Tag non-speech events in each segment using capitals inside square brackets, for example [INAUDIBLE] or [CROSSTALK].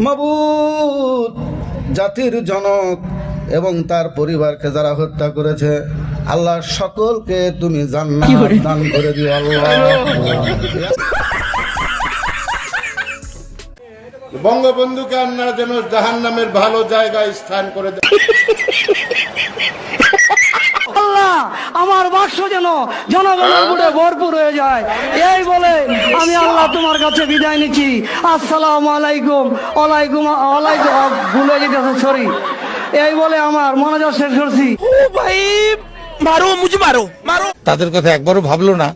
মাবুদ জাতির জনক এবং তার পরিবারকে যারা হত্যা করেছে আল্লাহ সকলকে তুমি জান্নাত দান করে দিও আল্লাহ। বঙ্গবন্ধুকে আপনারা যেন জাহান নামের ভালো জায়গায় স্থান করে দেন। [LAUGHS] আল্লাহ আমার বাক্স যেন জনগণের বুড়ে ভরপুর হয়ে যায়। এই বলে আমি আল্লাহ তোমার কাছে বিদায় নিচ্ছি। আসসালামু আলাইকুম ওয়ালাইকুম ওয়ালাইকুম ভুলে যেতেছে সরি এই বলে আমার মনোযোগ শেষ করছি। তাদের কথা একবারও ভাবলো না।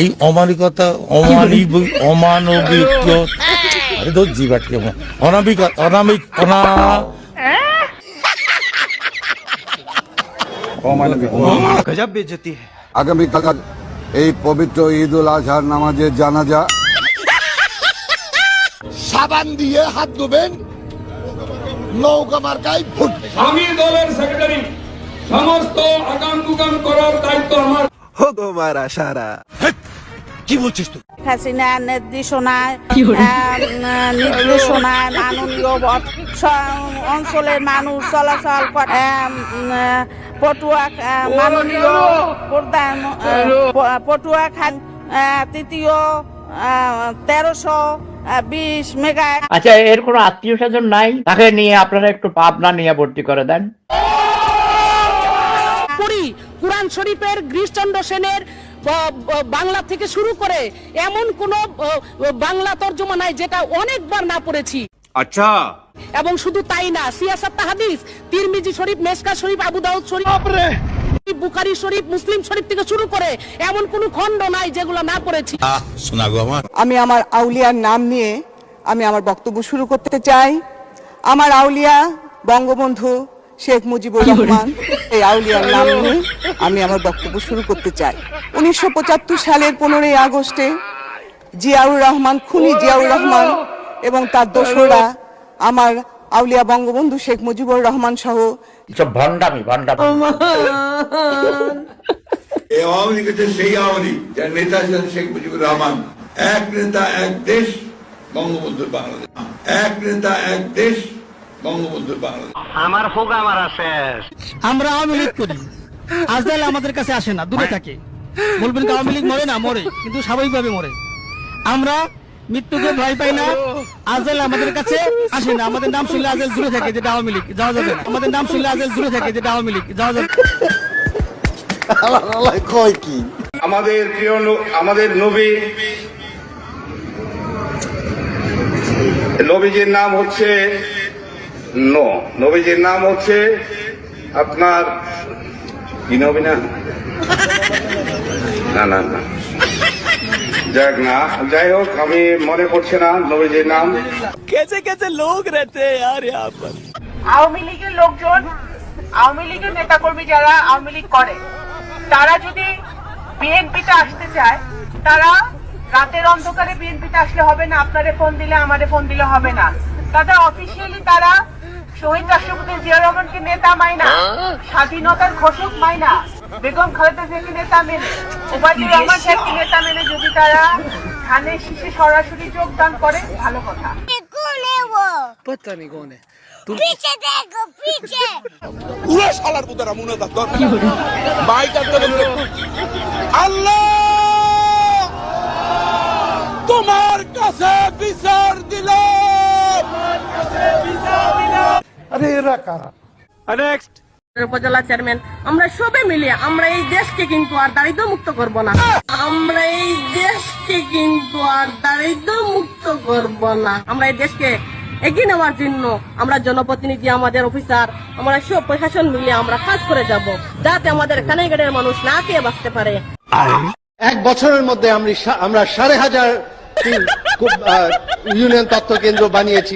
এই অমানিকতা অমানবিক অমানবিক আরে ধর জিবাটকে অনামিক অনামিক অনা আগামীকাল এই পবিত্র ঈদ উল আজহার নামাজের জানাজা। সাবান দিয়ে হাত ধুবেন নৌকা মার্কায় ফুট আমি দলের সেক্রেটারি সমস্ত আগাম দুগাম করার দায়িত্ব আমার। হাসিনা নির্দেশনায় আহ, নির্দেশনায় মাননীয় অঞ্চলের মানুষ চলাচল করে পটুয়া মাননীয় প্রধান পটুয়া খান আহ, তৃতীয় তেরোশো বিশ মেগা আচ্ছা এর কোনো আত্মীয় স্বজন নাই? তাকে নিয়ে আপনারা একটু পাবনা নিয়ে ভর্তি করে দেন। পড়ি কোরআন শরীফের গিরিশচন্দ্র সেনের বাংলা থেকে শুরু করে এমন কোন বাংলা তর্জমা নাই যেটা অনেকবার না পড়েছি। আচ্ছা। এবং শুধু তাই না সিয়াসাত তাহাদিস তিরমিজি শরীফ মেসকা শরীফ আবু দাউদ শরীফ বুখারি শরীফ মুসলিম শরীফ থেকে শুরু করে এমন কোন খণ্ড নাই যেগুলো না পড়েছি। শোনা গো আমার। আমি আমার আউলিয়ার নাম নিয়ে আমি আমার বক্তব্য শুরু করতে চাই। আমার আউলিয়া বঙ্গবন্ধু শেখ মুজিবুর রহমান এই আউলিয়ার নাম নিয়ে আমি আমার বক্তব্য শুরু করতে চাই। উনিশশো পঁচাত্তর সালের পনেরোই আগস্টে জিয়াউর রহমান খুনি জিয়াউর রহমান এবং তার দোসররা আমার আউলিয়া বঙ্গবন্ধু শেখ মুজিবুর রহমান সহ সব ভণ্ডামি ভণ্ডামি আওয়ামী লীগ হচ্ছে সেই আওয়ামী লীগ যার নেতা ছিলেন শেখ মুজিবুর রহমান। এক নেতা এক দেশ বঙ্গবন্ধুর বাংলাদেশ। এক নেতা এক দেশ বঙ্গবন্ধুর বাংলাদেশ। আমরা আওয়ামী লীগ করি। আজদাল আমাদের কাছে আসে না দূরে থাকে। বলবেন আওয়ামী লীগ মরে না? মরে কিন্তু স্বাভাবিকভাবে মরে। আমরা মৃত্যুকে ভয় পাই না আজেল আমাদের কাছে আসে না। আমাদের নাম শুনলে আজেল দূরে থাকে যেটা আওয়ামী লীগ যাওয়া যাবে না। আমাদের নাম শুনলে আজেল দূরে থাকে যেটা আওয়ামী লীগ যাওয়া যাবে কয় কি? আমাদের প্রিয় আমাদের নবী নবীজির নাম হচ্ছে ন। নবীজির নাম হচ্ছে আপনার কি নবী না? না না না। যাক না যাই হোক আমি মনে করছি না নবীজির নাম। আওয়ামী লীগের লোকজন আওয়ামী লীগের নেতাকর্মী যারা আওয়ামী লীগ করে তারা যদি বিএনপিতে আসতে চায় তারা রাতের অন্ধকারে বিএনপিতে আসলে হবে না আপনারে ফোন দিলে আমারে ফোন দিলে হবে না। তাদের অফিসিয়ালি তারা শহীদ রাষ্ট্রপতি জিয়া রহমানকে নেতা মাইনা। স্বাধীনতার ঘোষক মাইনা। বেগম খালেদা জিয়াকে নেতা মেনে। ওবায়দুর রহমান সাহেবকে নেতা মেনে যদি তারা ধানের শীষে সরাসরি যোগদান করে ভালো কথা। মনে তোমার কাছে বিচার দিলাম। আরে এরা কারা উপজেলা চেয়ারম্যান আমরা সবে মিলে আমরা এই দেশকে কিন্তু আর দারিদ্র মুক্ত করব না। আমরা এই দেশকে কিন্তু আর দারিদ্র মুক্ত করব না। আমরা এই দেশকে এগিয়ে নেওয়ার জন্য আমরা জনপ্রতিনিধি আমাদের অফিসার আমরা সব প্রশাসন মিলে আমরা কাজ করে যাব যাতে আমাদের কানাইগড়ের মানুষ না খেয়ে বাঁচতে পারে। এক বছরের মধ্যে আমরা আমরা সাড়ে হাজার ইউনিয়ন তথ্য কেন্দ্র বানিয়েছি।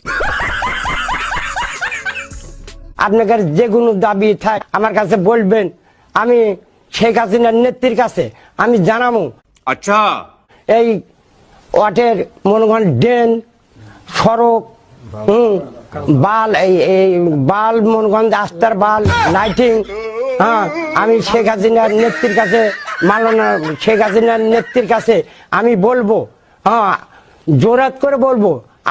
আপনাদের যে কোনো দাবি থাক আমার কাছে বলবেন। আমি শেখ হাসিনার নেত্রীর কাছে আমি জানাব। আচ্ছা। এই ওয়াটের মনে করেন ড্রেন সড়ক হুম বাল এই বাল মনে যে আস্তার বাল লাইটিং হ্যাঁ আমি শেখ হাসিনার নেত্রীর কাছে মালানা শেখ হাসিনার নেত্রীর কাছে আমি বলব হ্যাঁ জোরাত করে বলব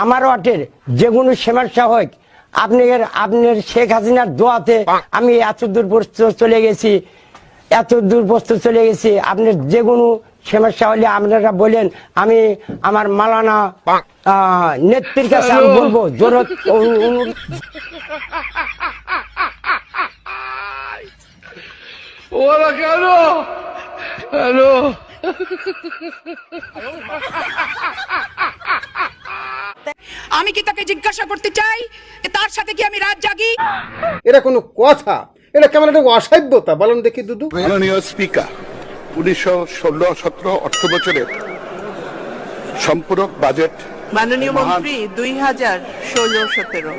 আমার ওয়াটের যে কোনো সমস্যা হোক আপনার আপনার শেখ হাসিনার দোয়াতে আমি এত দূর চলে গেছি, এত দূর পর্যন্ত চলে গেছি। আপনার যে কোনো সমস্যা হলে আপনারা বলেন, আমি আমার মালানা নেত্রীর কাছে আমি বলব অনু- অনু- আমি কি তাকে জিজ্ঞাসা করতে চাই? তার সাথে কি আমি রাত জাগি? এটা কোনো কথা। এটা কেমন একটা অসভ্যতা বলেন দেখি দুদু। মাননীয় স্পিকার উনিশশো ষোলো সতেরো অর্থ বছরের সম্পূরক বাজেট মাননীয় মন্ত্রী দুই হাজার ষোলো সতেরো।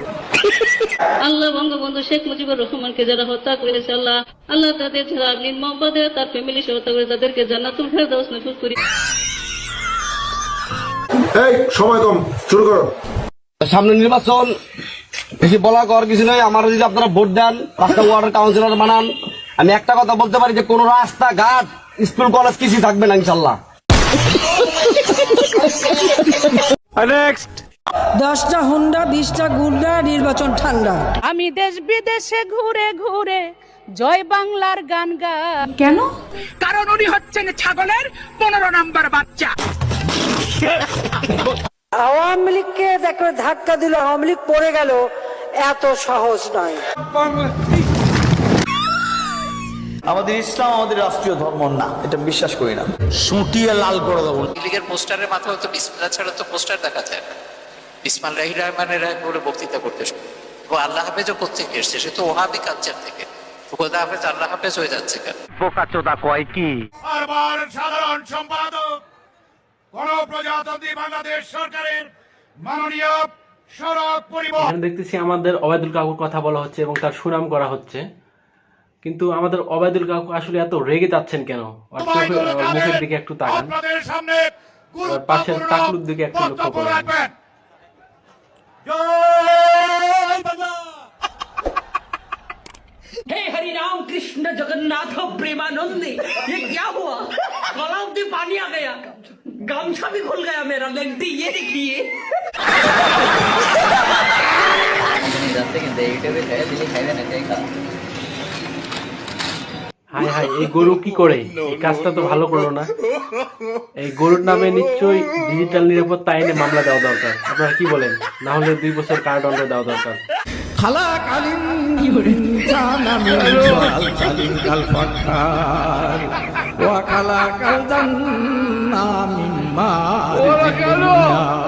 আল্লাহ বঙ্গবন্ধু শেখ মুজিবুর রহমানকে যারা হত্যা করেছে আল্লাহ আল্লাহ তাদের যারা নির্মমভাবে তার ফ্যামিলি সহ হত্যা করে তাদেরকে জান্নাতুল ফেরদাউস নসিব করি। এই সময় কম শুরু করো। সামনে নির্বাচন বেশি বলা কর কিছু নয় আমার যদি আপনারা ভোট দেন রাস্তা ওয়ার্ডের কাউন্সিলর বানান। আমি একটা কথা বলতে পারি যে কোন রাস্তা ঘাট স্কুল কলেজ কিছুই থাকবে না ইনশাল্লাহ। দশটা হুন্ডা বিশটা গুন্ডা নির্বাচন ঠান্ডা। আমি দেশ বিদেশে ঘুরে ঘুরে জয় বাংলার গান গান কেন? কারণ উনি হচ্ছেন ছাগলের পনেরো নাম্বার বাচ্চা। আওয়ামী লীগকে দেখো ধাক্কা দিল আওয়ামী লীগ পড়ে গেল। এত সহজ নয়। আমাদের ইসলাম আমাদের রাষ্ট্রীয় ধর্ম না এটা বিশ্বাস করি না। সুটিয়ে লাল করে দেবো লীগের পোস্টারের মাথায় তো বিসমিল্লাহ ছাড়া তো পোস্টার দেখা যায় না। বিসমাল রাহি রহমানের করে বক্তৃতা করতে ও আল্লাহ হাফেজও কোথেকে এসছে? সে তো ওহাবি কালচার থেকে। খোদা হাফেজ আল্লাহ হাফেজ হয়ে যাচ্ছে কেন? বারবার সাধারণ সম্পাদক গণপ্রজাতন্ত্রী বাংলাদেশ সরকারের মাননীয় সড়ক পরিবহন এখানে দেখতেছি আমাদের অবায়দুল কাকুর কথা বলা হচ্ছে এবং তার সুনাম করা হচ্ছে কিন্তু আমাদের অবায়দুল কাকু আসলে এত রেগে যাচ্ছেন কেন ওর চোখে- ওর মুখের দিকে একটু তাকান আপনাদের সামনে ওর পাশের টাকলুর দিকে একটু লক্ষ্য বক্তব্য করেন রাখবেন জয় বাংলা हे हरि राम कृष्ण जगन्नाथ प्रेमानंदी ये क्या हुआ गलाव में पानी आ गया गामछा भी खुल गया मेरा लेंटी ये देखिए হাই হাই এই গরু কি করে এই কাজটা তো ভালো করলো না এই গরুর নামে নিশ্চয়ই ডিজিটাল নিরাপত্তা আইনে মামলা দেওয়া দরকার আপনারা কি বলেন না হলে দুই বছর কারাদণ্ড দেওয়া দরকার খালা وخلق الجنة من ماء الدنيا